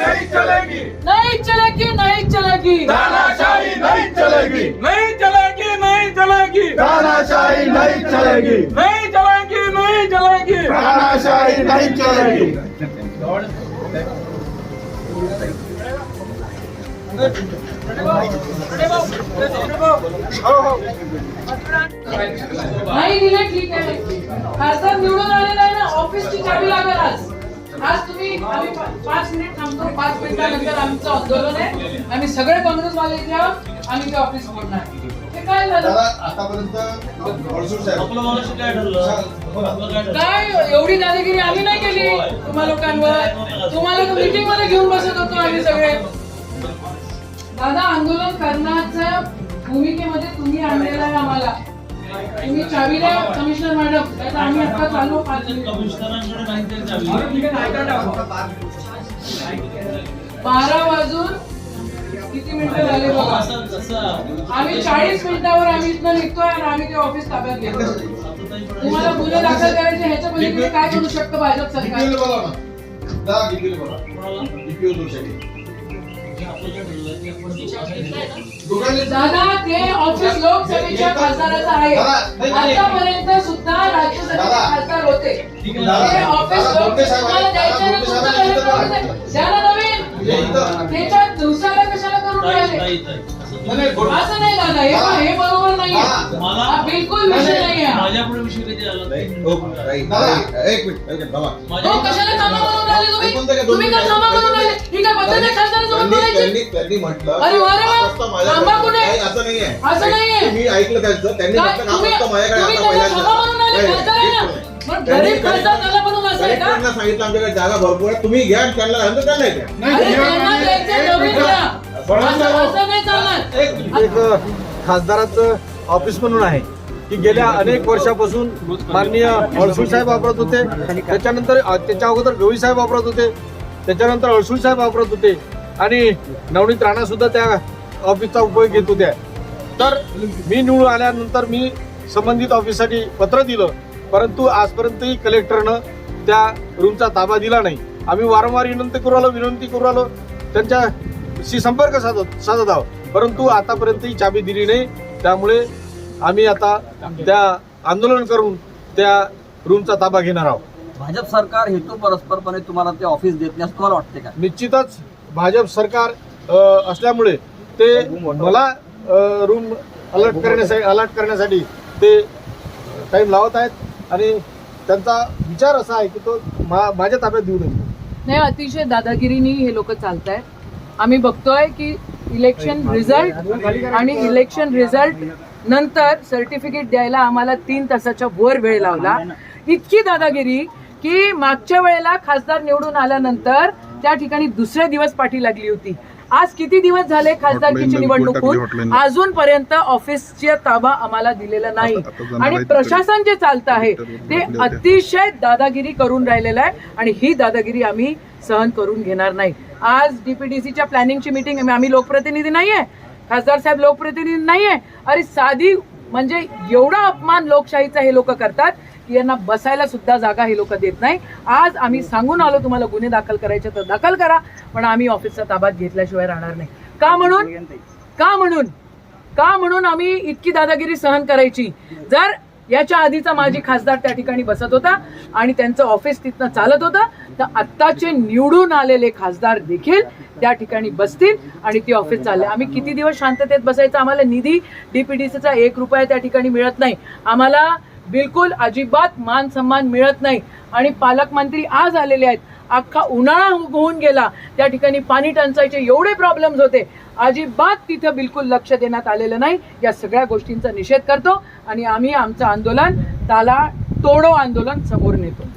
नहीं चलेगी। नहीं चलेगी नहीं चलेगी। तानाशाही नहीं चलेगी। नहीं चलेगी नहीं चलेगी। तानाशाही नहीं चलेगी। नहीं चलेगी नहीं चलेगी। तानाशाही नहीं चलेगी। नाही दिले ठीक आहे. खासदार निवडून आलेला आहे ना ऑफिसची चावी लागेल आज. आज तुम्ही आम्ही पाच मिनिट थांबतो. पाच मिनिटानंतर आमचं आंदोलन आहे. आम्ही सगळे काँग्रेसवाले इथे आहोत. आम्ही ते ऑफिस फोडणार ते काय झालं? काय एवढी दादागिरी आम्ही नाही केली तुम्हा लोकांवर. तुम्हाला मीटिंगमध्ये घेऊन बसत होतो आम्ही सगळे. दादा आंदोलन करण्याच्या भूमिकेमध्ये तुम्ही आणलेला आहे आम्हाला. तुम्ही चावी द्या कमिशनर मॅडम नाहीतर आम्ही आता चालू पाच मिनिट. कमिशनरांकडे नाही तरी चावी. बारा वाजून किती मिनिटं झाले बघा? असं जसं आम्ही चाळीस मिनिटावर आम्ही इथनं निघतोय आणि आम्ही ते ऑफिस ताब्यात घेतो तुम्हाला गुन्हे दाखल करायचे ह्याच्या पलीकडे काय करू शकतं भाजप सरकार? बोला ना. बोला. दोषाची दादा ते ऑफिस लोकसभेच्या खासदाराचं आहे. आतापर्यंत सुद्धा राज्यसभेचे खासदार होते. ते ऑफिस लोक तुम्हाला द्यायचं आहे ना, तुमचं कलेक्टर होते. द्या ना नवीन. त्याच्या दिवसाला कशाला करून राहिले? असं नाही दादा. हे हे बरोबर हा बिलकुल विषय नाही आहे माझ्या पुढे विषय कधी आला दादा. एक मिनिट एक मिनिट बाबा हो कशाला थांबा म्हणून राहिले तुम्ही? ऐकून तर घ्या, दोन तुम्ही काय मिनिटं. थांबा म्हणून राहिले. ठीक आहे बद्दल खासदारासोबत त्यांनी बोलायची. त्यांनी त्यांनी म्हटलं अरे वा रे वा. हा प्रस्ताव माझ्याकडे थांबा कुठे? नाही, असं नाहीये. असं नाहीये. मी ऐकलं त्यांचं त्यांनी काय म्हटलं हा तुम्ही प्रस्ताव माझ्याकडे तुम्ही आता त्यांना थांबा म्हणून राहिले नाही, खासदार आहे ना. नाही. पण त्यांनी- गरीब खासदार त्याला म्हणून असं आहे का? कलेक्टरांना सांगितलं आमच्याकडे जागा भरपूर आहे तुम्ही घ्या आणि त्यांना नंतर त्यांना द्या अरे त्यांना द्यायचं नवीन द्या. असं असं नाही चालणार. एक खासदाराचं ऑफिस म्हणून आहे की गेल्या अनेक वर्षापासून माननीय अळसूळ साहेब वापरत होते. त्याच्यानंतर त्याच्या अगोदर गवळी साहेब वापरत होते. त्याच्यानंतर अळसूळ साहेब वापरत होते. आणि नवनीत राणा सुद्धा त्या ऑफिसचा उपयोग घेत होत्या. तर मी निवडून आल्यानंतर मी संबंधित ऑफिससाठी पत्र दिलं. परंतु आजपर्यंतही कलेक्टरनं त्या रूमचा ताबा दिला नाही. आम्ही वारंवार विनंती करू आलो विनंती करू आलो त्यांच्याशी संपर्क साधत साधत आहोत. परंतु आतापर्यंतही चाबी दिली नाही. त्यामुळे आम्ही आता त्या आंदोलन करून त्या रूमचा ताबा घेणार आहोत. भाजप सरकार हेतू परस्परपणे तुम्हाला ते ऑफिस देत नाही असं तुम्हाला वाटते का? निश्चितच भाजप सरकार असल्यामुळे ते मला रूम अलर्ट करण्यासाठी अलर्ट करण्यासाठी ते टाईम लावत आहेत आणि त्यांचा विचार असा आहे की तो मा- माझ्या ताब्यात देऊ नये. नाही अतिशय दादागिरीनी हे लोक चालत आहेत आम्ही बघतोय की इलेक्शन रिझल्ट आणि इलेक्शन रिझल्ट नंतर सर्टिफिकेट द्यायला आम्हाला तीन तासाच्या वर वेळ लावला. इतकी दादागिरी की मागच्या वेळेला खासदार निवडून आल्यानंतर त्या ठिकाणी दुसरे दिवस पाठी लागली होती. आज किती दिवस झाले खासदारकीची निवडणूक होऊन? अजूनपर्यंत ऑफिसचा ताबा आम्हाला दिलेला नाही. आणि प्रशासन जे चालतं आहे ते अतिशय दादागिरी करून राहिलेलं आहे आणि ही दादागिरी आम्ही सहन करून घेणार नाही. आज डीपीडीसीच्या प्लॅनिंगची मिटिंग आम्ही लोकप्रतिनिधी नाहीये. खासदार साहेब लोकप्रतिनिधी नाहीये. अरे साधी म्हणजे एवढा अपमान लोकशाहीचा हे लोक करतात की यांना बसायला सुद्धा जागा हे लोक देत नाही. आज आम्ही सांगून आलो तुम्हाला गुन्हे दाखल करायचे तर दाखल करा पण आम्ही ऑफिसचा ताब्यात घेतल्याशिवाय राहणार नाही. का म्हणून? का म्हणून? का म्हणून आम्ही इतकी दादागिरी सहन करायची? जर याच्या आधीचा माजी खासदार त्या ठिकाणी बसत होता आणि त्यांचं ऑफिस तिथनं चालत होतं. तर आत्ताचे निवडून आलेले खासदार देखील त्या ठिकाणी बसतील आणि ती ऑफिस चालले. आम्ही किती दिवस शांततेत बसायचं? आम्हाला निधी डीपीडीसीचा एक रुपया त्या ठिकाणी मिळत नाही. आम्हाला बिलकुल अजिबात मान सन्मान मिळत नाही आणि पालकमंत्री आज आलेले आहेत अख्खा उन्हाळा होऊन गेला त्या ठिकाणी पाणी टंचाईचे एवढे प्रॉब्लेम्स होते अजिबात तिथं बिलकुल लक्ष देण्यात आलेलं नाही या सगळ्या गोष्टींचा निषेध करतो आणि आम्ही आमचं आंदोलन त्याला तोडो आंदोलन समोर नेतो